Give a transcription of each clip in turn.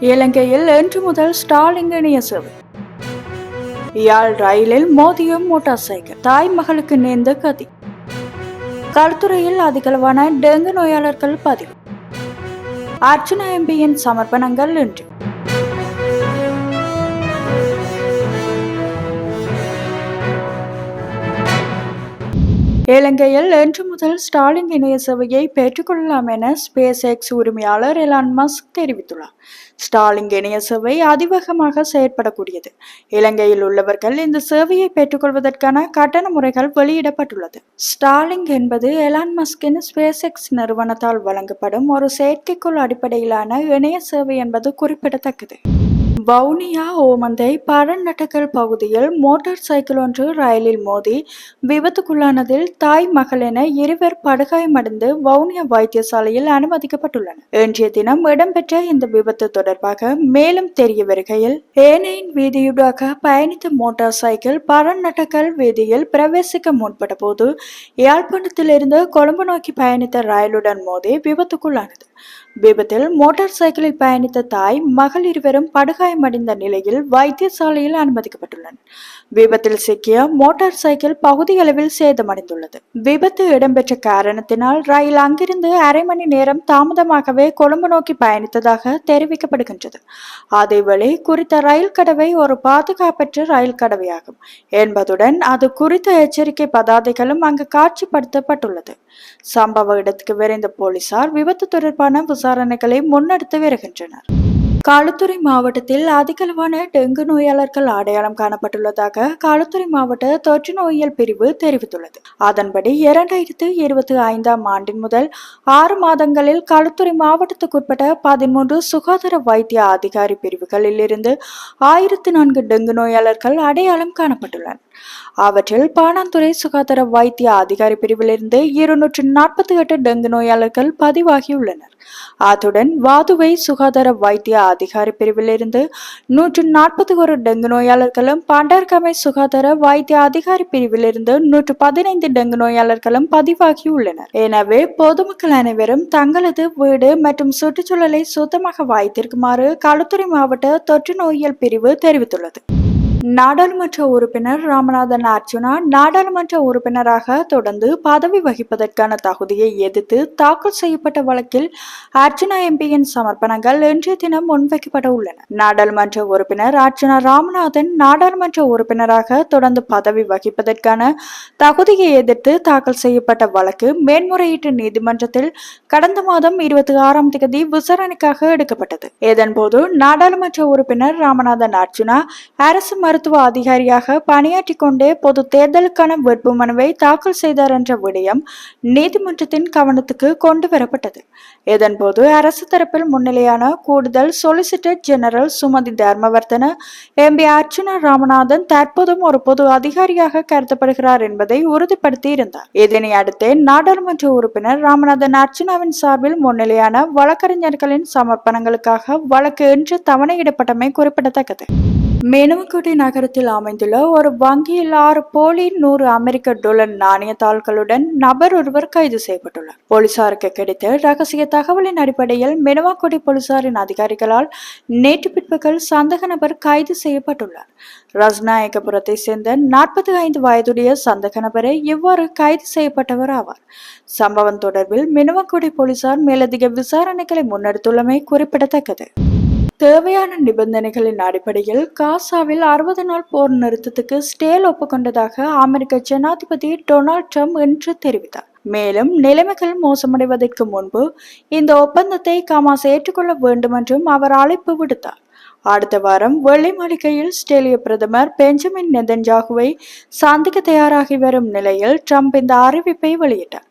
இலங்கையில் இன்று முதல் ஸ்டாலின் இணைய சேவை. யாழ் ரயிலில் மோதியும் மோட்டார் சைக்கிள். தாய் மகளுக்கு நேர்ந்த கதி. கல்துறையில் அதிகளவான டெங்கு நோயாளர்கள் பதிவு. அர்ச்சனா எம்பியின் சமர்ப்பணங்கள் இன்று. இலங்கையில் இன்று முதல் ஸ்டாலின் இணைய சேவையை பெற்றுக்கொள்ளலாம் என ஸ்பேஸ் எக்ஸ் உரிமையாளர் எலான் மஸ்க் தெரிவித்துள்ளார். ஸ்டாலின் இணைய சேவை அதிவேகமாக செயற்படக்கூடியது. இலங்கையில் உள்ளவர்கள் இந்த சேவையை பெற்றுக்கொள்வதற்கான கட்டண முறைகள் வெளியிடப்பட்டுள்ளது. ஸ்டாலிங் என்பது எலான் மஸ்கின் ஸ்பேஸ் எக்ஸ் நிறுவனத்தால் வழங்கப்படும் ஒரு செயற்கைக்கோள் அடிப்படையிலான இணைய சேவை என்பது குறிப்பிடத்தக்கது. வவுனியா ஓமந்தை பரநட்டக்கல் பகுதியில் மோட்டார் சைக்கிள் ஒன்று ரயிலில் மோதி விபத்துக்குள்ளானதில் தாய் மகள் என இருவர் படுகாயமடைந்து வவுனியா வைத்தியசாலையில் அனுமதிக்கப்பட்டுள்ளனர். இன்றைய தினம் இடம்பெற்ற இந்த விபத்து தொடர்பாக மேலும் தெரிய வருகையில் ஏனையின் வீதியூடாக பயணித்த மோட்டார் சைக்கிள் பரநட்டக்கல் வீதியில் பிரவேசிக்க முற்பட்ட போது யாழ்ப்பாணத்திலிருந்து கொழும்பு நோக்கி பயணித்த ரயிலுடன் மோதி விபத்துக்குள்ளானது. விபத்தில் மோட்டார் சைக்கிளில் பயணித்த தாய் மகள் இருவரும் படுகாயமடைந்த நிலையில் வைத்தியசாலையில் அனுமதிக்கப்பட்டுள்ளனர். விபத்தில் சிக்கிய மோட்டார் சைக்கிள் பகுதியளவில் சேதமடைந்துள்ளது. விபத்து இடம்பெற்ற காரணத்தினால் ரயில் அங்கிருந்து அரை மணி நேரம் தாமதமாகவே கொழும்பு நோக்கி பயணித்ததாக தெரிவிக்கப்படுகின்றது. அதேவேளை குறித்த ரயில் கடவை ஒரு பாதுகாப்பற்ற ரயில் கடவையாகும். என்பதுடன் அது குறித்த எச்சரிக்கை பதாதைகளும் அங்கு காட்சிப்படுத்தப்பட்டுள்ளது. சம்பவ இடத்துக்கு விரைந்த போலீசார் விபத்து தொடர்பான விசாரணைகளை முன்னெடுத்து வருகின்றனர். களுத்துறை மாவட்டத்தில் அதிகளவான டெங்கு நோயாளர்கள் அடையாளம் காணப்பட்டுள்ளதாக களுத்துறை மாவட்ட தொற்று நோயியல் பிரிவு தெரிவித்துள்ளது. அதன்படி இரண்டாயிரத்து இருபத்தி ஐந்தாம் ஆண்டின் முதல் ஆறு மாதங்களில் களுத்துறை மாவட்டத்துக்குட்பட்ட பதிமூன்று சுகாதார வைத்திய அதிகாரி பிரிவுகளில் இருந்து ஆயிரத்து நான்கு டெங்கு நோயாளர்கள் அடையாளம் காணப்பட்டுள்ளனர். அவற்றில் பாணாந்துறை சுகாதார வைத்திய அதிகாரி பிரிவிலிருந்து இருநூற்று நாற்பத்தி எட்டு டெங்கு நோயாளர்கள் பதிவாகியுள்ளனர். அத்துடன் வாதுவை சுகாதார வைத்திய அதிகாரி பிரிவிலிருந்து நூற்று நாற்பத்தி ஒரு டெங்கு நோயாளர்களும் பாண்டார்கமை சுகாதார வைத்திய அதிகாரி பிரிவிலிருந்து நூற்று பதினைந்து டெங்கு நோயாளர்களும் பதிவாகியுள்ளனர். எனவே பொதுமக்கள் அனைவரும் தங்களது வீடு மற்றும் சுற்றுச்சூழலை சுத்தமாக வைத்திருக்குமாறு களுத்துறை மாவட்ட தொற்று நோயியல் பிரிவு தெரிவித்துள்ளது. நாடாளுமன்ற உறுப்பினர் ராமநாதன் அர்ஜுனா நாடாளுமன்ற உறுப்பினராக தொடர்ந்து பதவி வகிப்பதற்கான தகுதியை எதிர்த்து தாக்கல் செய்யப்பட்ட வழக்கில் அர்ஜுனா எம்பியின் சமர்ப்பணங்கள் இன்றைய தினம் முன்வைக்கப்பட உள்ளன. நாடாளுமன்ற உறுப்பினர் அர்ஜுனா ராமநாதன் நாடாளுமன்ற உறுப்பினராக தொடர்ந்து பதவி வகிப்பதற்கான தகுதியை எதிர்த்து தாக்கல் செய்யப்பட்ட வழக்கு மேன்முறையீட்டு நீதிமன்றத்தில் கடந்த மாதம் இருபத்தி ஆறாம் தேதி விசாரணைக்காக எடுக்கப்பட்டது. இதன்போது நாடாளுமன்ற உறுப்பினர் ராமநாதன் அர்ஜுனா அரசு மருத்துவ அதிகாரியாக பணியாற்றி கொண்டே பொது தேர்தலுக்கான வேட்புமனுவை தாக்கல் செய்தார் என்ற விடயம் நீதிமன்றத்தின் கவனத்துக்கு கொண்டு வரப்பட்டது இதன்போது அரசு தரப்பில் முன்னிலையான கூடுதல் solicitor general Sumathi Dharmawardena MP Archuna Ramanathan தற்போதும் ஒரு பொது அதிகாரியாக கருதப்படுகிறார் என்பதை உறுதிப்படுத்தி இருந்தார் இதனை அடுத்து நாடாளுமன்ற உறுப்பினர் ராமநாதன் அர்ச்சுனாவின் சார்பில் முன்னிலையான வழக்கறிஞர்களின் சமர்ப்பணங்களுக்காக வழக்கு இன்று தவணையிடப்பட்டமை குறிப்பிடத்தக்கது. மேனவக்கோட்டை நகரத்தில் அமைந்துள்ள ஒரு வங்கியில் ஆறு போலி நூறு அமெரிக்க டொலர் நாணய தாள்களுடன் நபர் ஒருவர் கைது செய்யப்பட்டுள்ளார். போலீசாருக்கு கிடைத்த ரகசிய தகவலின் அடிப்படையில் மெனவாக்கோட்டை போலீசாரின் அதிகாரிகளால் நேற்று பிற்பகல் சந்தக நபர் கைது செய்யப்பட்டுள்ளார். ரஸ்நாயகபுரத்தை சேர்ந்த நாற்பத்தி ஐந்து வயதுடைய சந்தக நபரை இவ்வாறு கைது செய்யப்பட்டவர் ஆவார். சம்பவம் தொடர்பில் மெனவாக்கோட்டை போலீசார் மேலதிக விசாரணைகளை முன்னெடுத்துள்ளமை குறிப்பிடத்தக்கது. தேவையான நிபந்தனைகளின் அடிப்படையில் காசாவில் அறுபது நாள் போர் நிறுத்தத்துக்கு ஸ்டேல் ஒப்புக்கொண்டதாக அமெரிக்க ஜனாதிபதி டொனால்ட் ட்ரம்ப் இன்று தெரிவித்தார். மேலும் நிலைமைகள் மோசமடைவதற்கு முன்பு இந்த ஒப்பந்தத்தை கமாஸ் ஏற்றுக்கொள்ள வேண்டும் என்றும் அவர் அழைப்பு விடுத்தார். அடுத்த வாரம் வெள்ளை மாளிகையில் ஸ்டேலிய பிரதமர் பெஞ்சமின் நெதன்ஜாகுவை சந்திக்க தயாராகி வரும் நிலையில் ட்ரம்ப் இந்த அறிவிப்பை வெளியிட்டார்.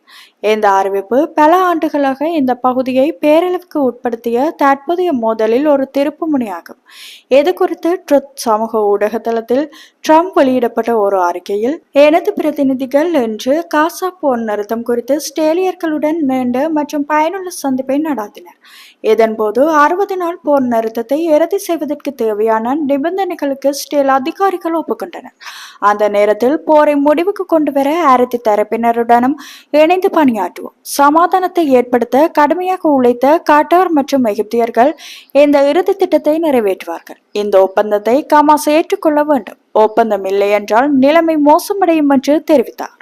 இந்த அறிவிப்பு பல ஆண்டுகளாக இந்த பகுதியை பேரளவுக்கு உட்படுத்திய தற்போதைய மோதலில் ஒரு திருப்பு முனையாகும். இது குறித்து ட்ருத் சமூக ஊடகத்தளத்தில் ட்ரம்ப் வெளியிடப்பட்ட ஒரு அறிக்கையில் எனது பிரதிநிதிகள் இன்று காசா போர் நிறுத்தம் குறித்து ஸ்டேலியர்களுடன் நீண்ட மற்றும் பயனுள்ள சந்திப்பை நடாத்தினர். இதன்போது அறுபது நாள் போர் நிறுத்தத்தை இறுதி செய்வதற்கு தேவையான நிபந்தனைகளுக்கு ஸ்டேல் அதிகாரிகள் ஒப்புக்கொண்டனர். அந்த நேரத்தில் போரை முடிவுக்கு கொண்டு வர அனைத்து தரப்பினருடனும் இணைந்து பணியாற்றுவோம். சமாதானத்தை ஏற்படுத்த கடுமையாக உழைத்த கட்டார் மற்றும் எகிப்தியர்கள் இந்த இறுதி திட்டத்தை நிறைவேற்றுவார்கள். இந்த ஒப்பந்தத்தை கமாஸ் ஏற்றுக்கொள்ள வேண்டும். ஒப்பந்தம் இல்லை என்றால் நிலைமை மோசமடையும் என்று தெரிவித்தார்.